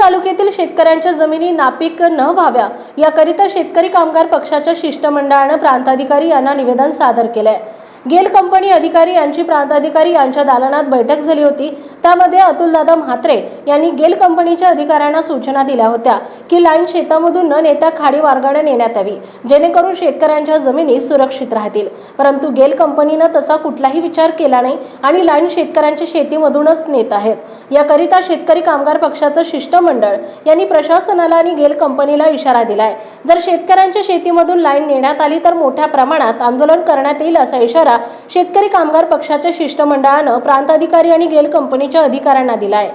तालुक्यातील शेतकऱ्यांच्या जमिनी नापीक न व्हाव्या याकरिता शेतकरी कामगार पक्षाच्या शिष्टमंडळानं प्रांताधिकारी यांना निवेदन सादर केलंय. गेल कंपनी अधिकारी यांची प्रांताधिकारी यांच्या दालनात बैठक झाली होती. त्यामध्ये अतुलदादा म्हात्रे यांनी गेल कंपनीच्या अधिकाऱ्यांना सूचना दिल्या होत्या की लाईन शेतामधून न नेता खाडी मार्गाने नेण्यात यावी जेणेकरून शेतकऱ्यांच्या जमिनी सुरक्षित राहतील. परंतु गेल कंपनीनं तसा कुठलाही विचार केला नाही आणि लाईन शेतकऱ्यांच्या शेतीमधूनच नेत आहेत. याकरिता शेतकरी कामगार पक्षाचं शिष्टमंडळ यांनी प्रशासनाला आणि गेल कंपनीला इशारा दिलाय. जर शेतकऱ्यांच्या शेतीमधून लाईन नेण्यात आली तर मोठ्या प्रमाणात आंदोलन करण्यात येईल असा इशारा शेतकरी कामगार पक्षाच्या शिष्टमंडळानं प्रांताधिकारी आणि गेल कंपनीच्या अधिकाऱ्यांना दिलाय.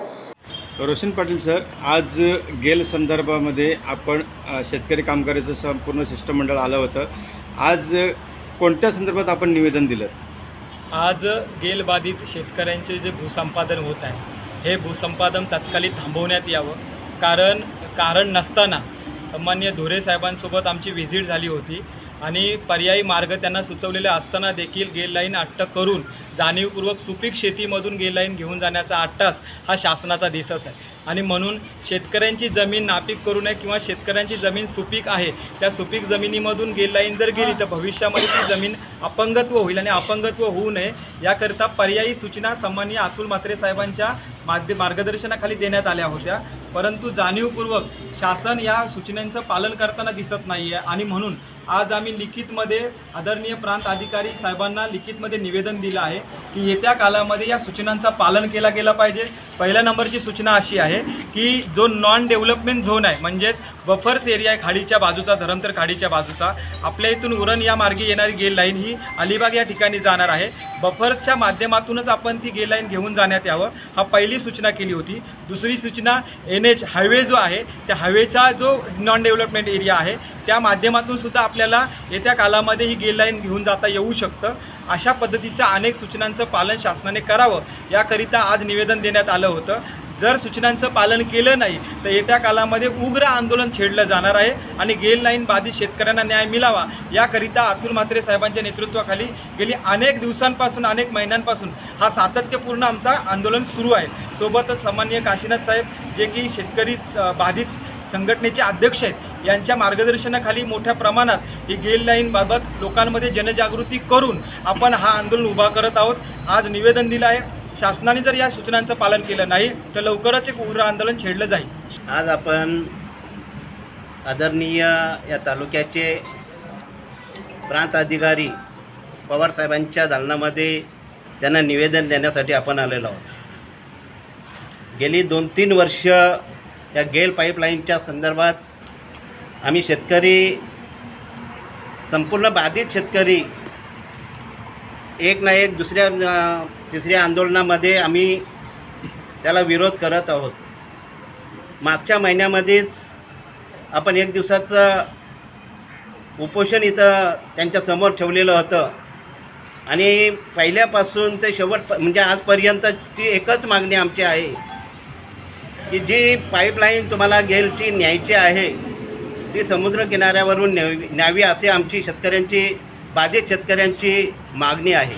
रोशन पाटील सर आज गेल संदर्भामध्ये आपण शेतकरी कामगाराचं संपूर्ण शिष्टमंडळ आलं होतं. आज कोणत्या संदर्भात आपण निवेदन दिलं? आज गेल बाधित शेतकऱ्यांचे जे भूसंपादन होत आहे हे भूसंपादन तात्कालिक थांबवण्यात यावं. कारण कारण नसताना सन्मान्य धोरे साहेबांसोबत आमची व्हिजिट झाली होती. आणि पर्यायी मार्ग त्यांना सुचवलेले असताना देखील गेल लाईन अट्टक करून जाणीवपूर्वक सुपीक शेतीमधून गेल लाईन घेऊन जाण्याचा अट्टास हा शासनाचा दिसस आहे. आणि म्हणून शेतकऱ्यांची जमीन नापीक करू नये किंवा शेतकऱ्यांची जमीन सुपीक आहे त्या सुपीक जमिनीमधून गेल लाईन जर गेली तर भविष्यामध्ये ती जमीन अपंगत्व होईल आणि अपंगत्व होऊ नये याकरिता पर्यायी सूचना सन्माननीय अतुल म्हात्रे साहेबांच्या माध्य मार्गदर्शनाखाली देण्यात आल्या होत्या. परंतु जाणीवपूर्वक शासन या सूचनांचं पालन करताना दिसत नाही आहे आणि म्हणून आज आम्ही लिखितमध्ये आदरणीय प्रांत अधिकारी साहेबांना लिखितमध्ये निवेदन दिलं आहे की येत्या कालामध्ये या सूचनांचा पालन केला गेला पाहिजे. पहिल्या नंबरची सूचना अशी आहे की जो नॉन डेव्हलपमेंट झोन आहे म्हणजेच बफर्स एरिया आहे खाडीच्या बाजूचा धरमतर खाडीच्या बाजूचा आपल्या इथून उरण या मार्गे येणारी गेल लाईन ही अलिबाग या ठिकाणी जाणार आहे. बफर्सच्या माध्यमातूनच आपण ती गेल लाईन घेऊन जाण्यात यावं हा पहिली सूचना केली होती. दुसरी सूचना एन एच हायवे जो आहे त्या हायवेचा जो नॉन डेव्हलपमेंट एरिया आहे त्या माध्यमातून सुद्धा आपल्याला येत्या कालामध्ये ही गेल लाईन घेऊन जाता येऊ शकतं. अशा पद्धतीच्या अनेक सूचनांचं पालन शासनाने करावं याकरिता आज निवेदन देण्यात आलं होतं. जर सूचनांचं पालन केलं नाही तर येत्या कालामध्ये उग्र आंदोलन छेडलं जाणार आहे आणि गेल लाईन बाधित शेतकऱ्यांना न्याय मिळावा. याकरिता अतुल म्हात्रे साहेबांच्या नेतृत्वाखाली गेली अनेक दिवसांपासून अनेक महिन्यांपासून हा सातत्यपूर्ण आमचा आंदोलन सुरू आहे. सोबतच सामान्य काशीनाथ साहेब जे की शेतकरी स- बाधित संघटनेचे अध्यक्ष आहेत. यांच्या मार्गदर्शनाखाली मोठ्या प्रमाणात ही गेल लाईनबाबत लोकांमध्ये जनजागृती करून आपण हा आंदोलन उभा करत आहोत. आज निवेदन दिलं आहे. शासनाने जर या सूचनांचं पालन केलं नाही तर लवकरच एक उग्र आंदोलन छेडलं जाईल. आज आपण आदरणीय या तालुक्याचे प्रांत अधिकारी पवारसाहेबांच्या दालनामध्ये त्यांना निवेदन देण्यासाठी आपण आलेलो आहोत. गेली दोन तीन वर्ष या गेल पाईपलाईनच्या संदर्भात आम्ही शेतकरी संपूर्ण बाधित शेतकरी एक ना एक दुसऱ्या तिसऱ्या आंदोलनामध्ये आम्ही त्याला विरोध करत आहोत. मागच्या महिन्यामध्येच आपण एक दिवसाचं उपोषण इथं त्यांच्यासमोर ठेवलेलं होतं. आणि पहिल्यापासून ते शेवट म्हणजे आजपर्यंतची एकच मागणी आमची आहे. की जी पाईपलाईन तुम्हाला गेलची न्यायची आहे ती समुद्रकिनाऱ्यावरून न्यावी न्यावी असे आमची शेतकऱ्यांची बाधित शेतकऱ्यांची मागणी आहे.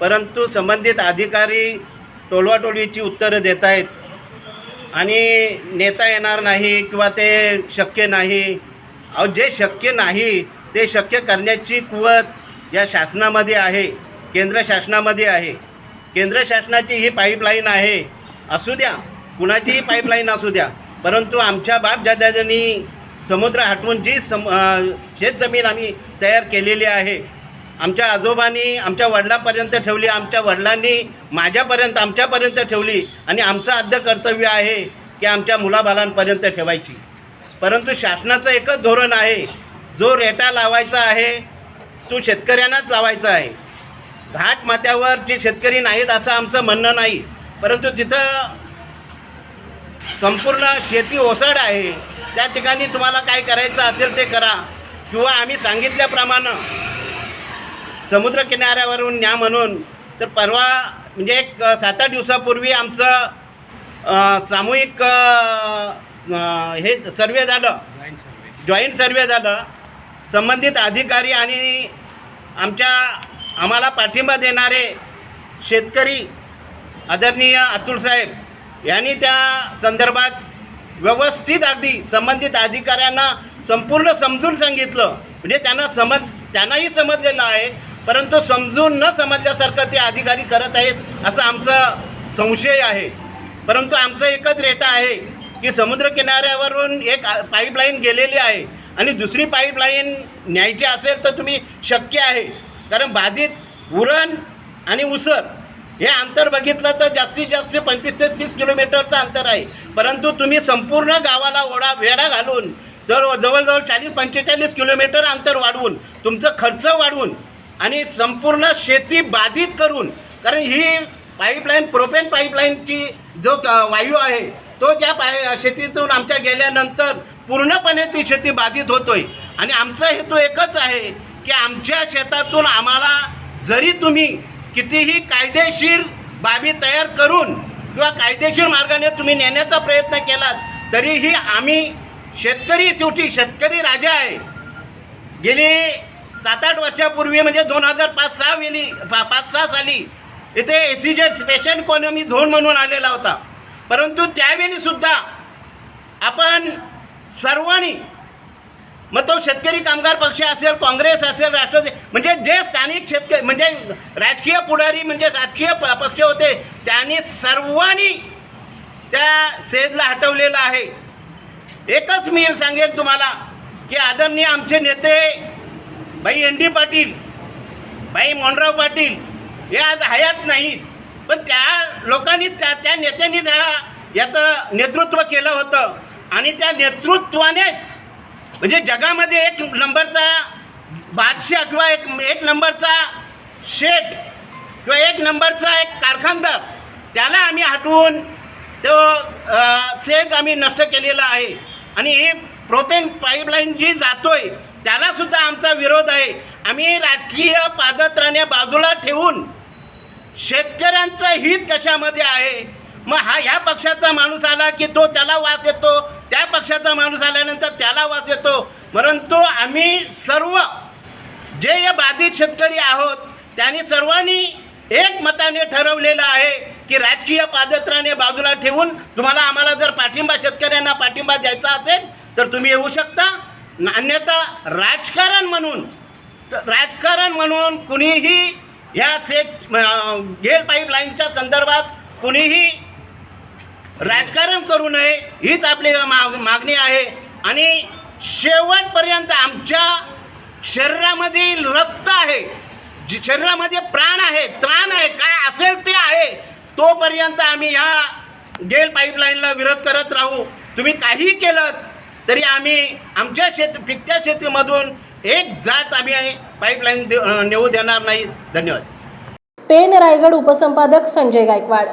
परंतु संबंधित अधिकारी टोलवाटोलवीची उत्तरं देत आहेत आणि नेता येणार नाही किंवा ते शक्य नाही अहो जे शक्य नाही ते शक्य करण्याची कुवत या शासनामध्ये आहे केंद्र शासनामध्ये आहे. केंद्र शासनाची ही पाईपलाईन आहे असू द्या. कुणाचीही पाईपलाईन असू द्या. परंतु आमच्या बापजादांनी समुद्र हटवून जी सम शेतजमीन आम्ही तयार केलेली आहे आमच्या आजोबांनी आमच्या वडिलापर्यंत ठेवली आमच्या वडिलांनी माझ्यापर्यंत आमच्यापर्यंत ठेवली आणि आमचं आद्य कर्तव्य आहे की आमच्या मुलाबालांपर्यंत ठेवायची. परंतु शासनाचं एकच धोरण आहे जो रेटा लावायचा आहे तो शेतकऱ्यांनाच लावायचा आहे. घाट माथ्यावर जे शेतकरी नाहीत असं आमचं म्हणणं नाही परंतु तिथं संपूर्ण शेती ओसाड आहे. त्या ठिकाणी तुम्हाला काय करायचं असेल ते करा. किंवा आम्ही सांगितल्याप्रमाणे समुद्रकिनाऱ्यावरून न्या म्हणून. तर परवा म्हणजे एक सात आठ दिवसापूर्वी आमचं सामूहिक हे सर्वे झालं. जॉईंट सर्वे झालं. संबंधित अधिकारी आणि आमच्या आम्हाला पाठिंबा देणारे शेतकरी आदरणीय अतुल साहेब यांनी त्या संदर्भात व्यवस्थित अगदी संबंधित अधिकाऱ्यांना संपूर्ण समजून सांगितलं. म्हणजे त्यांना समज त्यांनाही समजलेलं आहे परंतु समजून न समजल्यासारखं ते अधिकारी करत आहेत असा आमचा संशय आहे. परंतु आमचा एकच रेटा आहे की समुद्रकिनाऱ्यावरून एक पाईपलाईन गेलेली आहे आणि दुसरी पाईपलाईन न्यायची असेल तर तुम्ही शक्य आहे. कारण बाधित उरण आणि उसर हे अंतर बघितलं तर जास्तीत जास्त पंचवीस ते तीस किलोमीटरचं अंतर आहे. परंतु तुम्ही संपूर्ण गावाला ओढा वेढा घालून जर जवळजवळ चाळीस पंचेचाळीस किलोमीटर अंतर वाढवून तुमचं खर्च वाढवून आणि संपूर्ण शेती बाधित करून कारण ही पाईपलाईन प्रोपेन पाईपलाईनची जो वायू आहे तो त्या पाय शेतीतून आमच्या गेल्यानंतर पूर्णपणे ती शेती बाधित होतोय. आणि आमचा हेतू एकच आहे की आमच्या शेतातून आम्हाला जरी तुम्ही कितीही कायदेशीर बाबी तयार करून किंवा कायदेशीर मार्गाने तुम्ही नेण्याचा प्रयत्न केलात तरीही आम्ही शेतकरी शेवटी शेतकरी राजा आहे. गेली सात आठ वर्षापूर्वी म्हणजे दोन हजार पाच सहा वेळी पा पाच सहा साली इथे एसीजेड स्पेशल इकॉनॉमी झोन म्हणून आलेला होता. परंतु त्यावेळीसुद्धा आपण सर्वांनी मग तो शेतकरी कामगार पक्ष असेल काँग्रेस असेल राष्ट्रवादी म्हणजे जे स्थानिक शेतकरी म्हणजे राजकीय पुढारी म्हणजे राजकीय प- पक्ष होते त्यांनी सर्वांनी त्या सेजला हटवलेलं आहे. एकच मी सांगेन तुम्हाला की आदरणीय आमचे नेते भाई एन डी पाटील भाई मोहनराव पाटील हे आज हयात नाहीत. पण त्या लोकांनी त्या त्या नेत्यांनी त्या याचं नेतृत्व केलं होतं. आणि त्या नेतृत्वानेच म्हणजे जगामध्ये एक नंबरचा बादशाह किंवा एक एक नंबरचा शेठ किंवा एक नंबरचा एक कारखानदार त्याला आम्ही हटवून तो सेज आम्ही नष्ट केलेला आहे. आणि ही प्रोपेन पाईपलाईन जी जातोय त्यालासुद्धा आमचा विरोध आहे. आम्ही राजकीय पादत्राने बाजूला ठेवून शेतकऱ्यांचं हित कशामध्ये आहे? मग हा ह्या पक्षाचा माणूस आला की तो त्याला वास येतो? त्या पक्षाचा माणूस आल्यानंतर त्याला वास येतो? परंतु आम्ही सर्व जे या बाधित शेतकरी आहोत त्यांनी सर्वांनी एक मताने ठरवलेलं आहे की राजकीय पादत्राने बाजूला ठेवून तुम्हाला आम्हाला जर पाठिंबा शेतकऱ्यांना पाठिंबा द्यायचा असेल तर तुम्ही येऊ शकता. अन्यथा राजकारण म्हणून तर राजकारण म्हणून कुणीही ह्या सेट गेल पाईपलाईनच्या संदर्भात कुणीही राजकारण करू नये हीच आपली माग मागणी आहे. आणि शेवटपर्यंत आमच्या शरीरामधील रक्त आहे. जी- शरीरामध्ये प्राण आहे त्राण आहे काय असेल ते आहे तोपर्यंत आम्ही ह्या गेल पाईपलाईनला विरोध करत राहू. तुम्ही काही केलं तरी आम्ही आमच्या शेत पिकत्या शेतीमधून एक जात आम्ही पाईपलाईन देऊ नेऊ देणार नाही. धन्यवाद. पेन रायगड उपसंपादक संजय गायकवाड.